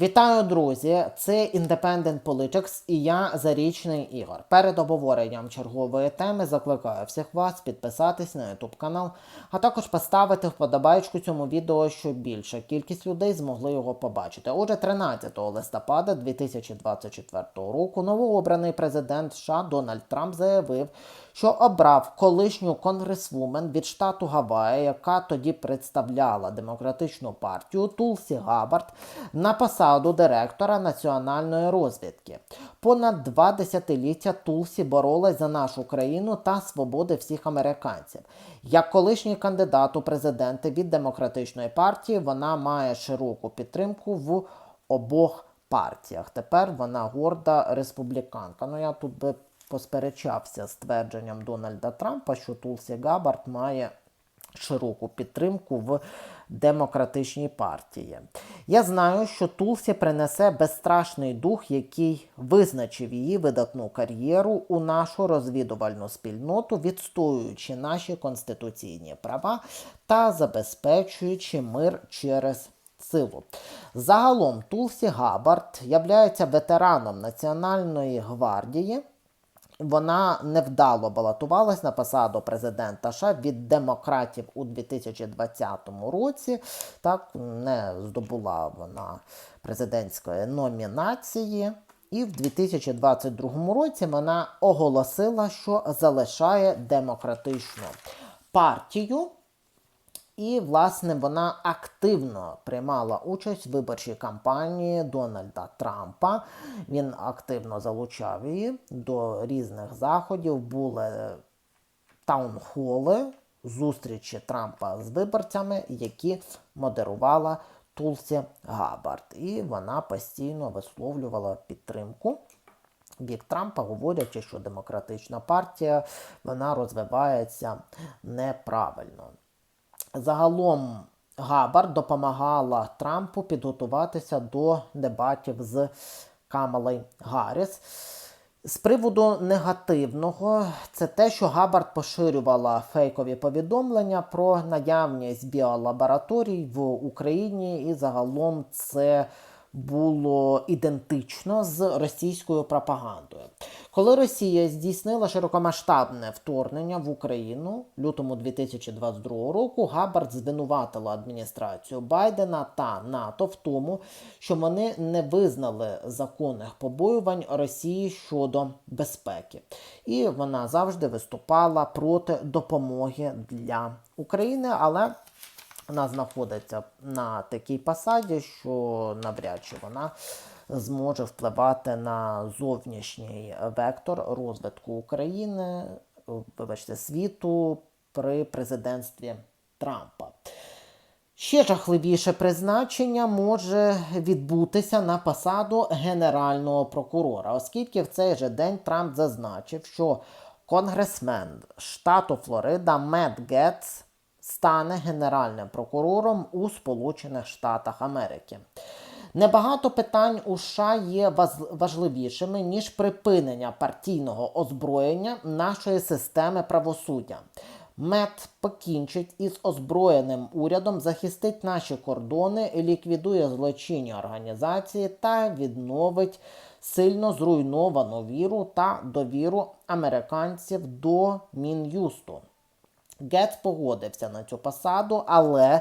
Вітаю, друзі! Це Independent Politics і я Зарічний Ігор. Перед обговоренням чергової теми закликаю всіх вас підписатись на YouTube канал, а також поставити вподобайку цьому відео, щоб більша кількість людей змогли його побачити. Отже, 13 листопада 2024 року новообраний президент США Дональд Трамп заявив, що обрав колишню конгресвумен від штату Гавайї, яка тоді представляла демократичну партію Тулсі Габард на посаду директора національної розвідки. Понад два десятиліття Тулсі боролась за нашу країну та свободи всіх американців. Як колишній кандидат у президенти від демократичної партії, вона має широку підтримку в обох партіях. Тепер вона горда республіканка. Ну я тут би посперечався з твердженням Дональда Трампа, що Тулсі Габард має широку підтримку в демократичній партії. Я знаю, що Тулсі принесе безстрашний дух, який визначив її видатну кар'єру у нашу розвідувальну спільноту, відстоюючи наші конституційні права та забезпечуючи мир через силу. Загалом Тулсі Габард являється ветераном Національної гвардії. Вона невдало балотувалась на посаду президента США від демократів у 2020 році. Так не здобула вона президентської номінації. І в 2022 році вона оголосила, що залишає демократичну партію. І, власне, вона активно приймала участь в виборчій кампанії Дональда Трампа. Він активно залучав її до різних заходів. Були таунхоли, зустрічі Трампа з виборцями, які модерувала Тулсі Габард. І вона постійно висловлювала підтримку. Бік Трампа, говорячи, що демократична партія вона розвивається неправильно. Загалом Габар допомагала Трампу підготуватися до дебатів з Камалою Гарріс. З приводу негативного, це те, що Габард поширювала фейкові повідомлення про наявність біолабораторій в Україні, і загалом це було ідентично з російською пропагандою. Коли Росія здійснила широкомасштабне вторгнення в Україну лютому 2022 року, Габард звинуватила адміністрацію Байдена та НАТО в тому, що вони не визнали законних побоювань Росії щодо безпеки, і вона завжди виступала проти допомоги для України, але вона знаходиться на такій посаді, що навряд чи вона зможе впливати на зовнішній вектор розвитку України, вибачте, світу при президентстві Трампа. Ще жахливіше призначення може відбутися на посаду Генерального прокурора, оскільки в цей же день Трамп зазначив, що конгресмен штату Флорида Мет Гетц стане генеральним прокурором у Сполучених Штатах Америки. Небагато питань у США є важливішими ніж припинення партійного озброєння нашої системи правосуддя. Мет покінчить із озброєним урядом, захистить наші кордони, ліквідує злочинні організації та відновить сильно зруйновану віру та довіру американців до Мін'юсту. Гетц погодився на цю посаду, але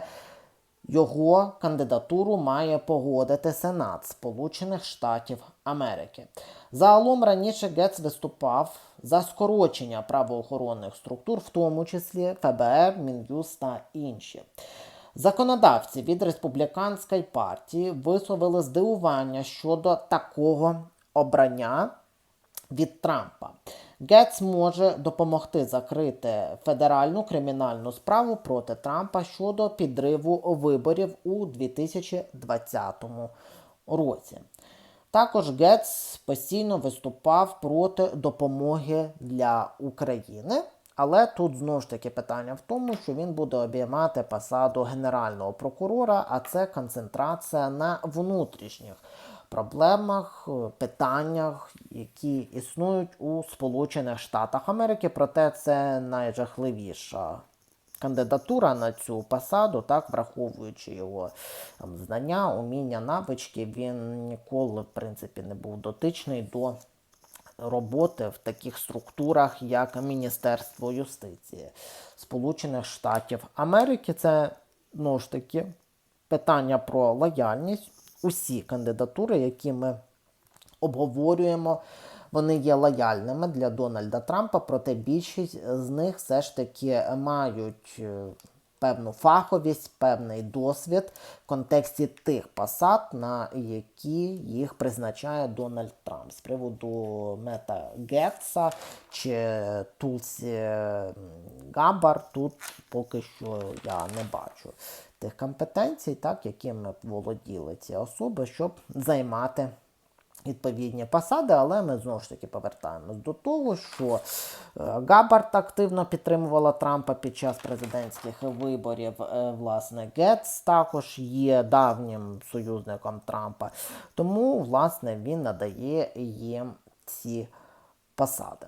його кандидатуру має погодити Сенат Сполучених Штатів Америки. Загалом раніше Гетц виступав за скорочення правоохоронних структур, в тому числі ФБР, Мін'юз та інші. Законодавці від республіканської партії висловили здивування щодо такого обрання від Трампа. Гетц може допомогти закрити федеральну кримінальну справу проти Трампа щодо підриву виборів у 2020 році. Також Гетц постійно виступав проти допомоги для України. Але тут знову ж таки питання в тому, що він буде обіймати посаду генерального прокурора, а це концентрація на внутрішніх проблемах, е, питаннях, які існують у Сполучених Штатах Америки. Проте це найжахливіша кандидатура на цю посаду, так, враховуючи його там, знання, уміння, навички, він ніколи, в принципі, не був дотичний до роботи в таких структурах, як Міністерство юстиції Сполучених Штатів Америки. Це ну ж таки питання про лояльність. Усі кандидатури, які ми обговорюємо, вони є лояльними для Дональда Трампа, проте більшість з них все ж таки мають е, певну фаховість, певний досвід в контексті тих посад, на які їх призначає Дональд Трамп. З приводу Мета Гетса чи Тулсі Габар, тут поки що я не бачу тих компетенцій, так, якими володіли ці особи, щоб займати відповідні посади, але ми знову ж таки повертаємось до того, що е, Габард активно підтримувала Трампа під час президентських виборів. Е, Власне, Гетц також є давнім союзником Трампа. Тому, власне, він надає їм ці посади.